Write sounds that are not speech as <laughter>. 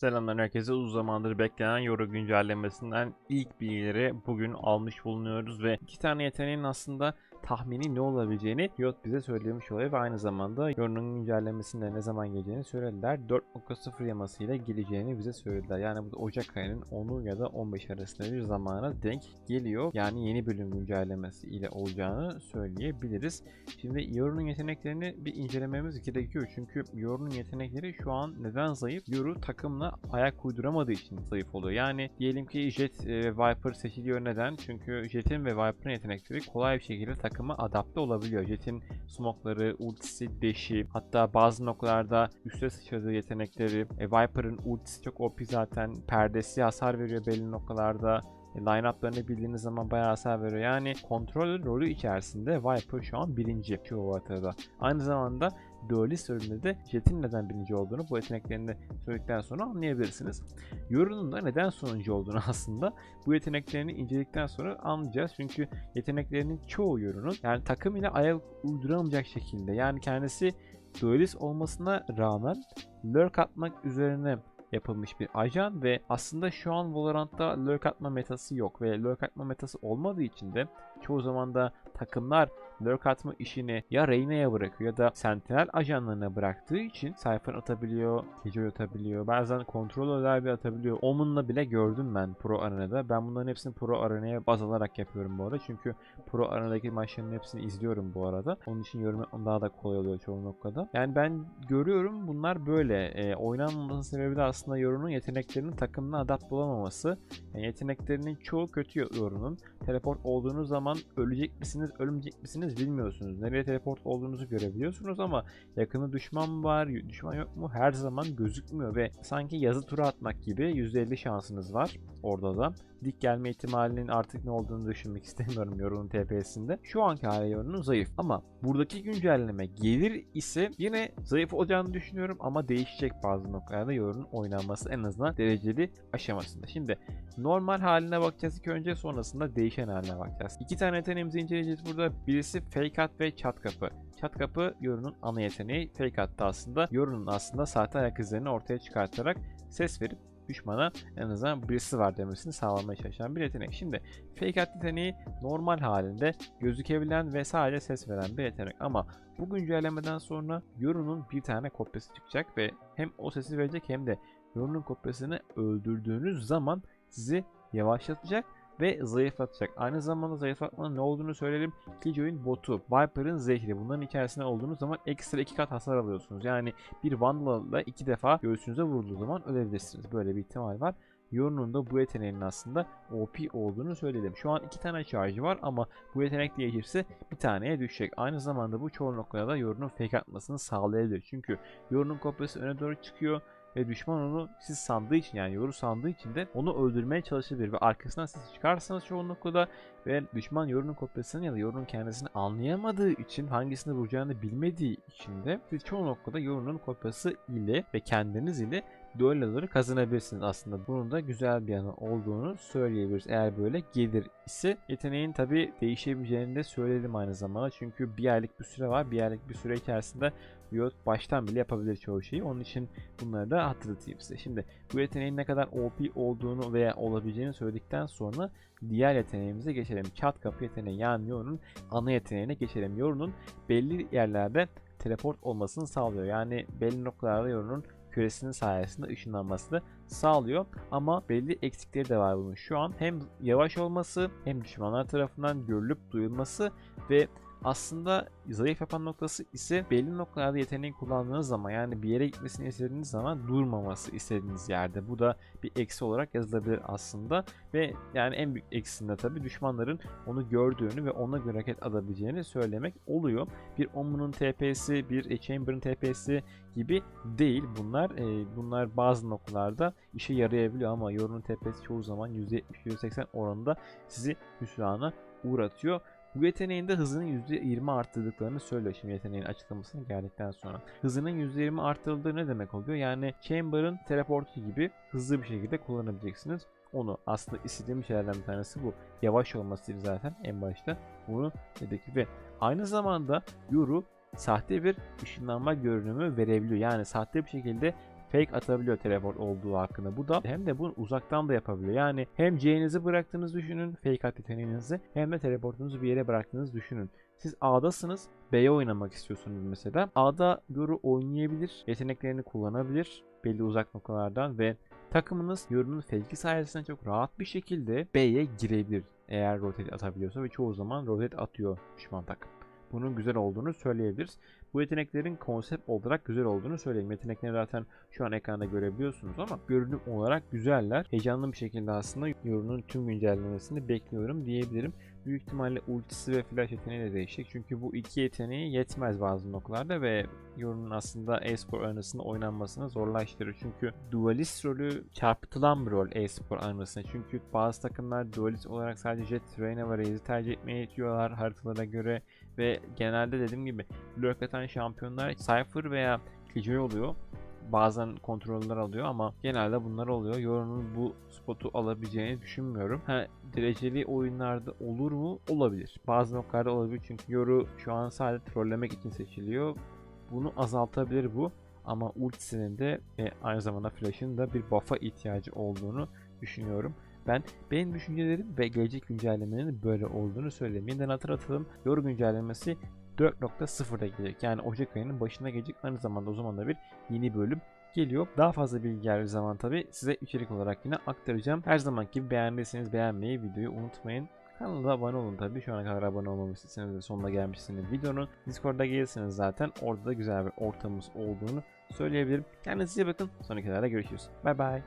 Selamlar herkese. Uzun zamandır beklenen Euro güncellemesinden ilk bilgileri bugün almış bulunuyoruz ve iki tane yeteneğin aslında tahmini ne olabileceğini Riot bize söylemiş oluyor ve aynı zamanda Euro'nun güncellemesinde ne zaman geleceğini söylediler. 4.0 yamasıyla geleceğini bize söylediler. Yani bu Ocak ayının 10'u ya da 15 arasında bir zamana denk geliyor. Yani yeni bölüm güncellemesi ile olacağını söyleyebiliriz. Şimdi Euro'nun yeteneklerini bir incelememiz gerekiyor. Çünkü Euro'nun yetenekleri şu an neden zayıf? Euro takımla ayak uyduramadığı için zayıf oluyor. Yani diyelim ki Jet ve Viper seçiliyor neden? Çünkü Jet'in ve Viper'ın yetenekleri kolay bir şekilde takıma adapte olabiliyor. Jet'in smokları, ultisi, deşi, hatta bazı noktalarda üste sıçradığı yetenekleri, e, Viper'ın ultisi çok OP zaten, perdesi hasar veriyor belli noktalarda. E, Line-up'larını bildiğiniz zaman bayağı hasar veriyor. Yani kontrol rolü içerisinde Viper şu an birinci çoğu haritada. Aynı zamanda Duelist bölümünde de Jet'in neden birinci olduğunu bu yeteneklerini söyledikten sonra anlayabilirsiniz. Yoru'nun da neden sonuncu olduğunu <laughs> aslında bu yeteneklerini inceledikten sonra anlayacağız. Çünkü yeteneklerinin çoğu Yoru'nun yani takım ile ayak uyduramayacak şekilde yani kendisi duelist olmasına rağmen lurk atmak üzerine yapılmış bir ajan ve aslında şu an Valorant'ta lurk atma metası yok ve lurk atma metası olmadığı için de çoğu zaman da takımlar lurk atma işini ya Reyna'ya bırakıyor ya da Sentinel ajanlarına bıraktığı için Cypher atabiliyor, Killjoy atabiliyor, bazen kontrol bir atabiliyor. Omen'la bile gördüm ben Pro Arena'da. Ben bunların hepsini Pro Arena'ya baz alarak yapıyorum bu arada. Çünkü Pro Arena'daki maçların hepsini izliyorum bu arada. Onun için yorum daha da kolay oluyor çoğu noktada. Yani ben görüyorum bunlar böyle. E, oynanmamasının sebebi de aslında Yoru'nun yeteneklerinin takımına adapte olamaması. Yani yeteneklerinin çoğu kötü Yoru'nun. Teleport olduğunuz zaman ölecek misiniz, ölmeyecek misiniz bilmiyorsunuz. Nereye teleport olduğunuzu görebiliyorsunuz ama yakını düşman var, düşman yok mu her zaman gözükmüyor ve sanki yazı tura atmak gibi %50 şansınız var orada da. Dik gelme ihtimalinin artık ne olduğunu düşünmek <laughs> istemiyorum Yoru'nun TPS'inde. Şu anki hali Yoru'nun zayıf ama buradaki güncelleme gelir ise yine zayıf olacağını düşünüyorum ama değişecek bazı noktalarda Yoru'nun oynanması en azından dereceli aşamasında. Şimdi normal haline bakacağız ilk önce sonrasında değişen haline bakacağız. İki tane yeteneğimizi inceleyeceğiz burada. Birisi fake at ve çat kapı. Çat kapı Yoru'nun ana yeteneği. Fake at'ta aslında Yoru'nun aslında sahte ayak izlerini ortaya çıkartarak ses verip düşmana en azından birisi var demesini sağlamaya çalışan bir yetenek. Şimdi fake yeteneği normal halinde gözükebilen ve sadece ses veren bir yetenek ama bu güncellemeden sonra Yoru'nun bir tane kopyası çıkacak ve hem o sesi verecek hem de Yoru'nun kopyasını öldürdüğünüz zaman sizi yavaşlatacak ve zayıflatacak. Aynı zamanda zayıflatmanın ne olduğunu söyleyelim. Killjoy'un botu, Viper'ın zehri bunların içerisinde olduğunuz zaman ekstra 2 kat hasar alıyorsunuz. Yani bir Vandal'la 2 defa göğsünüze vurduğu zaman ölebilirsiniz. Böyle bir ihtimal var. Yorun'un da bu yeteneğinin aslında OP olduğunu söyledim. Şu an iki tane şarjı var ama bu yetenek değişirse bir taneye düşecek. Aynı zamanda bu çoğu noktada Yorun'un fake atmasını sağlayabilir. Çünkü Yorun'un kopyası öne doğru çıkıyor ve düşman onu siz sandığı için yani yoru sandığı için de onu öldürmeye çalışabilir ve arkasından siz çıkarsanız çoğunlukla ve düşman yorunun kopyasını ya da yorunun kendisini anlayamadığı için hangisini vuracağını bilmediği için de siz çoğu noktada yorunun kopyası ile ve kendiniz ile duelloları kazanabilirsiniz aslında. Bunun da güzel bir yanı olduğunu söyleyebiliriz. Eğer böyle gelir ise yeteneğin tabi değişebileceğini de söyledim aynı zamanda. Çünkü bir aylık bir süre var. Bir aylık bir süre içerisinde Riot baştan bile yapabilir çoğu şeyi. Onun için bunları da hatırlatayım size. Şimdi bu yeteneğin ne kadar OP olduğunu veya olabileceğini söyledikten sonra diğer yeteneğimize geçelim. Çat kapı yeteneği yani Yorun'un ana yeteneğine geçelim. Yorun'un belli yerlerde teleport olmasını sağlıyor. Yani belli noktalarda Yorun'un küresinin sayesinde ışınlanmasını sağlıyor. Ama belli eksikleri de var bunun. Şu an hem yavaş olması hem düşmanlar tarafından görülüp duyulması ve aslında zayıf yapan noktası ise belli noktalarda yeteneği kullandığınız zaman yani bir yere gitmesini istediğiniz zaman durmaması istediğiniz yerde. Bu da bir eksi olarak yazılabilir aslında ve yani en büyük eksisinde tabii düşmanların onu gördüğünü ve ona göre hareket edebileceğini söylemek oluyor. Bir Omen'ın TP'si, bir Chamber'ın TP'si gibi değil bunlar. E, bunlar bazı noktalarda işe yarayabiliyor ama Yorun'un TP'si çoğu zaman %70-%80 oranında sizi hüsrana uğratıyor. Bu yeteneğin de hızının %20 arttırdıklarını söylüyor şimdi yeteneğin açıklamasını geldikten sonra. Hızının %20 arttırıldığı ne demek oluyor? Yani Chamber'ın teleportu gibi hızlı bir şekilde kullanabileceksiniz. Onu aslında istediğim şeylerden bir tanesi bu. Yavaş olmasıydı zaten en başta. Bunu dedik ve aynı zamanda Yoru sahte bir ışınlanma görünümü verebiliyor. Yani sahte bir şekilde fake atabiliyor teleport olduğu hakkında. Bu da hem de bunu uzaktan da yapabiliyor. Yani hem C'nizi bıraktığınızı düşünün fake at yeteneğinizi hem de teleportunuzu bir yere bıraktığınızı düşünün. Siz A'dasınız. B'ye oynamak istiyorsunuz mesela. A'da Yoru oynayabilir. Yeteneklerini kullanabilir. Belli uzak noktalardan ve takımınız Yoru'nun fake'i sayesinde çok rahat bir şekilde B'ye girebilir. Eğer rotate atabiliyorsa ve çoğu zaman rotate atıyor düşman takım. Bunun güzel olduğunu söyleyebiliriz. Bu yeteneklerin konsept olarak güzel olduğunu söyleyeyim. Yetenekleri zaten şu an ekranda görebiliyorsunuz ama görünüm olarak güzeller. Heyecanlı bir şekilde aslında Yoru'nun tüm güncellemesini bekliyorum diyebilirim. Büyük ihtimalle ultisi ve flash yeteneği de değişecek. Çünkü bu iki yeteneği yetmez bazı noktalarda ve Yoru'nun aslında e-spor arenasında oynanmasını zorlaştırır. Çünkü dualist rolü çarpıtılan bir rol e-spor arenasında. Çünkü bazı takımlar dualist olarak sadece Jet, Reyna ve tercih etmeye yetiyorlar haritalara göre ve genelde dediğim gibi lurk atan şampiyonlar Cypher veya Killjoy oluyor. Bazen kontroller alıyor ama genelde bunlar oluyor. Yoru'nun bu spotu alabileceğini düşünmüyorum. Ha, dereceli oyunlarda olur mu? Olabilir. Bazı noktalarda olabilir çünkü Yoru şu an sadece trollemek için seçiliyor. Bunu azaltabilir bu. Ama ultisinin de ve aynı zamanda flash'ın da bir buff'a ihtiyacı olduğunu düşünüyorum. Ben benim düşüncelerim ve gelecek güncellemenin böyle olduğunu söyleyeyim. Yeniden hatırlatalım. Yoru güncellemesi 4.0'da gelecek. Yani Ocak ayının başına gelecek. Aynı zamanda o zaman da bir yeni bölüm geliyor. Daha fazla bilgi geldiği zaman tabi size içerik olarak yine aktaracağım. Her zaman gibi beğendiyseniz beğenmeyi, videoyu unutmayın. Kanala abone olun tabi. Şu ana kadar abone olmamışsınız ve sonuna gelmişsiniz videonun. Discord'da gelirsiniz zaten. Orada da güzel bir ortamımız olduğunu söyleyebilirim. Kendinize iyi bakın. Sonraki görüşürüz. Bay bay.